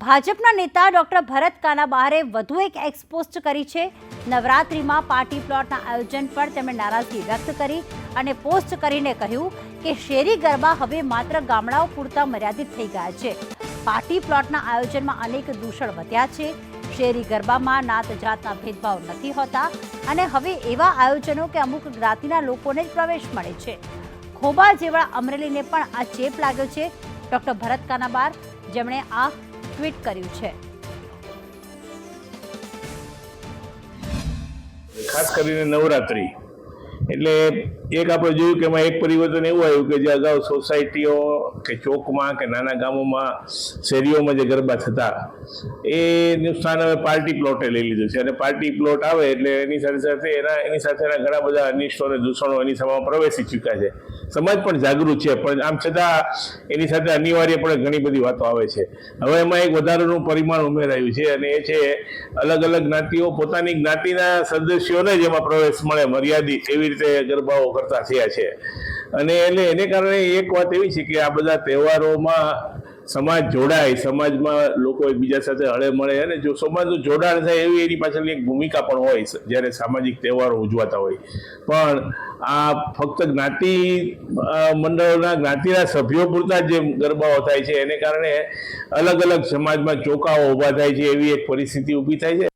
ભાજપના નેતા ડોક્ટર ભરત કાનાબારે વધુ એક એક્સપોસ્ટ કરી છે. નવરાત્રિમાં પાર્ટી પ્લોટના આયોજન પર તેમણે નારાજગી વ્યક્ત કરી અને પોસ્ટ કરીને કહ્યું કે શેરી ગરબા હવે માત્ર ગામડાઓ પૂરતા મર્યાદિત થઈ ગયા છે. પાર્ટી પ્લોટના આયોજનમાં અનેક દૂષણ વધ્યા છે. શેરી ગરબામાં નાત જાતના ભેદભાવ નથી હોતા અને હવે એવા આયોજનો કે અમુક જ્ઞાતિના લોકોને જ પ્રવેશ મળે છે. ખોબા જેવા અમરેલીને પણ આ ચેપ લાગ્યો છે. ડોક્ટર ભરત કાનાબાર જેમણે આ ટ્વીટ કર્યું છે. ખાસ કરીને નવરાત્રી. એટલે એક આપણે જોયું કે એમાં એક પરિવર્તન એવું આવ્યું કે જે અગાઉ સોસાયટીઓ કે ચોકમાં કે નાના ગામોમાં શેરીઓમાં જે ગરબા થતા એનું સ્થાન હવે પાર્ટી પ્લોટે લઈ લીધું છે. અને પાર્ટી પ્લોટ આવે એટલે એની સાથે સાથે એના, એની સાથે એના ઘણા બધા અનિષ્ટો અને દૂષણો એની સામે પ્રવેશી ચૂક્યા છે. સમાજ પણ જાગૃત છે, પણ આમ છતાં એની સાથે અનિવાર્યપણે ઘણી બધી વાતો આવે છે. હવે એમાં એક વધારાનું પરિમાણ ઉમેરાયું છે અને એ છે અલગ અલગ જ્ઞાતિઓ પોતાની જ્ઞાતિના સદસ્યોને જ એમાં પ્રવેશ મળે, મર્યાદિત એવી રીતે ગરબાઓ કરતા થયા છે. અને એટલે એને કારણે એક વાત એવી છે કે આ બધા તહેવારોમાં સમાજ જોડાય, સમાજમાં લોકો એકબીજા સાથે હળે મળે અને જો સમાજનું જોડાણ થાય એવી એની પાછળની એક ભૂમિકા પણ હોય જ્યારે સામાજિક તહેવારો ઉજવાતા હોય. પણ આ ફક્ત જ્ઞાતિ મંડળોના જ્ઞાતિના સભ્યો પૂરતા જે ગરબાઓ થાય છે, એને કારણે અલગ અલગ સમાજમાં ચોકાઓ ઊભા થાય છે, એવી એક પરિસ્થિતિ ઊભી થાય છે.